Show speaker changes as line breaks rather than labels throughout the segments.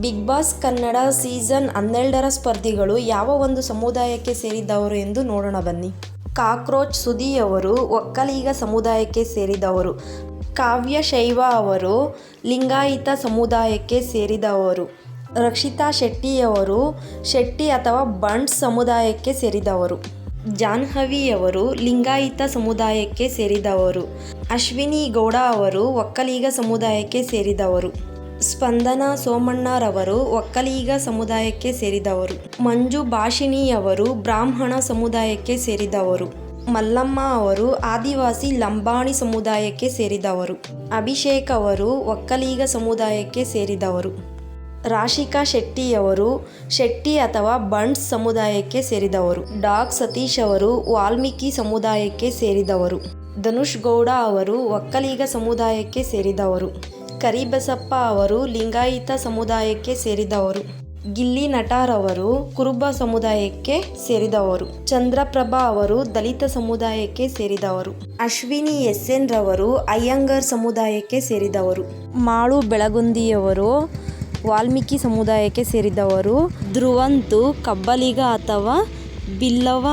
Big boss Kannada season ಹನ್ನೆರಡರ ಸ್ಪರ್ಧಿಗಳು ಯಾವ ಒಂದು ಸಮುದಾಯಕ್ಕೆ ಸೇರಿದವರು ಎಂದು ನೋಡೋಣ ಬನ್ನಿ. ಕಾಕ್ರೋಚ್ ಸುದಿಯವರು ಒಕ್ಕಲಿಗ ಸಮುದಾಯಕ್ಕೆ ಸೇರಿದವರು. ಕಾವ್ಯ ಶೈವ ಅವರು ಲಿಂಗಾಯಿತ ಸಮುದಾಯಕ್ಕೆ ಸೇರಿದವರು. ರಕ್ಷಿತಾ ಶೆಟ್ಟಿಯವರು ಶೆಟ್ಟಿ ಅಥವಾ ಬಂಟ್ ಸಮುದಾಯಕ್ಕೆ ಸೇರಿದವರು. ಜಾಹ್ನವಿಯವರು ಲಿಂಗಾಯಿತ ಸಮುದಾಯಕ್ಕೆ ಸೇರಿದವರು. ಅಶ್ವಿನಿ ಗೌಡ ಅವರು ಒಕ್ಕಲಿಗ ಸಮುದಾಯಕ್ಕೆ ಸೇರಿದವರು. ಸ್ಪಂದನ ಸೋಮಣ್ಣರವರು ಒಕ್ಕಲಿಗ ಸಮುದಾಯಕ್ಕೆ ಸೇರಿದವರು. ಮಂಜು ಭಾಷಿಣಿಯವರು ಬ್ರಾಹ್ಮಣ ಸಮುದಾಯಕ್ಕೆ ಸೇರಿದವರು. ಮಲ್ಲಮ್ಮ ಅವರು ಆದಿವಾಸಿ ಲಂಬಾಣಿ ಸಮುದಾಯಕ್ಕೆ ಸೇರಿದವರು. ಅಭಿಷೇಕ್ ಅವರು ಒಕ್ಕಲಿಗ ಸಮುದಾಯಕ್ಕೆ ಸೇರಿದವರು. ರಾಶಿಕಾ ಶೆಟ್ಟಿಯವರು ಶೆಟ್ಟಿ ಅಥವಾ ಬಂಡ್ಸ್ ಸಮುದಾಯಕ್ಕೆ ಸೇರಿದವರು. ಡಾಕ್ ಸತೀಶ್ ಅವರು ವಾಲ್ಮೀಕಿ ಸಮುದಾಯಕ್ಕೆ ಸೇರಿದವರು. ಧನುಷ್ ಗೌಡ ಅವರು ಒಕ್ಕಲಿಗ ಸಮುದಾಯಕ್ಕೆ ಸೇರಿದವರು. ಕರಿಬಸಪ್ಪ ಅವರು ಲಿಂಗಾಯಿತ ಸಮುದಾಯಕ್ಕೆ ಸೇರಿದವರು. ಗಿಲ್ಲಿ ನಟಾರವರು ಕುರುಬ ಸಮುದಾಯಕ್ಕೆ ಸೇರಿದವರು. ಚಂದ್ರಪ್ರಭಾ ಅವರು ದಲಿತ ಸಮುದಾಯಕ್ಕೆ ಸೇರಿದವರು. ಅಶ್ವಿನಿ ಎಸ್ ಎನ್ ರವರು ಅಯ್ಯಂಗರ್ ಸಮುದಾಯಕ್ಕೆ ಸೇರಿದವರು. ಮಾಳು ಬೆಳಗುಂದಿಯವರು ವಾಲ್ಮೀಕಿ ಸಮುದಾಯಕ್ಕೆ ಸೇರಿದವರು. ಧ್ರುವಂತು ಕಬ್ಬಲಿಗ ಅಥವಾ ಬಿಲ್ಲವ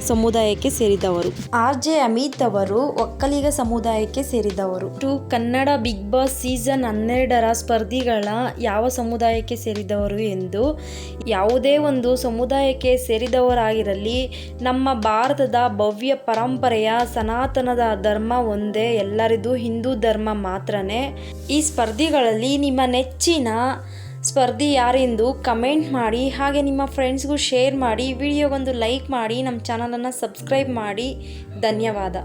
ಸಮುದಾಯಕ್ಕೆ ಸೇರಿದವರು. ಆರ್ ಜೆ ಅಮಿತ್ ಅವರು ಒಕ್ಕಲಿಗ ಸಮುದಾಯಕ್ಕೆ ಸೇರಿದವರು. To Kannada Bigg Boss season ಹನ್ನೆರಡರ ಸ್ಪರ್ಧಿಗಳ ಯಾವ ಸಮುದಾಯಕ್ಕೆ ಸೇರಿದವರು ಎಂದು ಯಾವುದೇ ಒಂದು ಸಮುದಾಯಕ್ಕೆ ಸೇರಿದವರಾಗಿರಲಿ ನಮ್ಮ ಭಾರತದ ಭವ್ಯ ಪರಂಪರೆಯ ಸನಾತನದ ಧರ್ಮ ಒಂದೇ ಎಲ್ಲರಿಗೂ ಹಿಂದೂ ಧರ್ಮ ಮಾತ್ರನೇ. ಈ ಸ್ಪರ್ಧಿಗಳಲ್ಲಿ ನಿಮ್ಮ ನೆಚ್ಚಿನ ಸ್ಪರ್ಧಿ ಯಾರೆಂದು ಕಮೆಂಟ್ ಮಾಡಿ, ಹಾಗೆ ನಿಮ್ಮ ಫ್ರೆಂಡ್ಸ್ಗೂ ಶೇರ್ ಮಾಡಿ ವಿಡಿಯೋಗೊಂದು ಲೈಕ್ ಮಾಡಿ, ನಮ್ಮ ಚಾನಲನ್ನು ಸಬ್ಸ್ಕ್ರೈಬ್ ಮಾಡಿ. ಧನ್ಯವಾದ.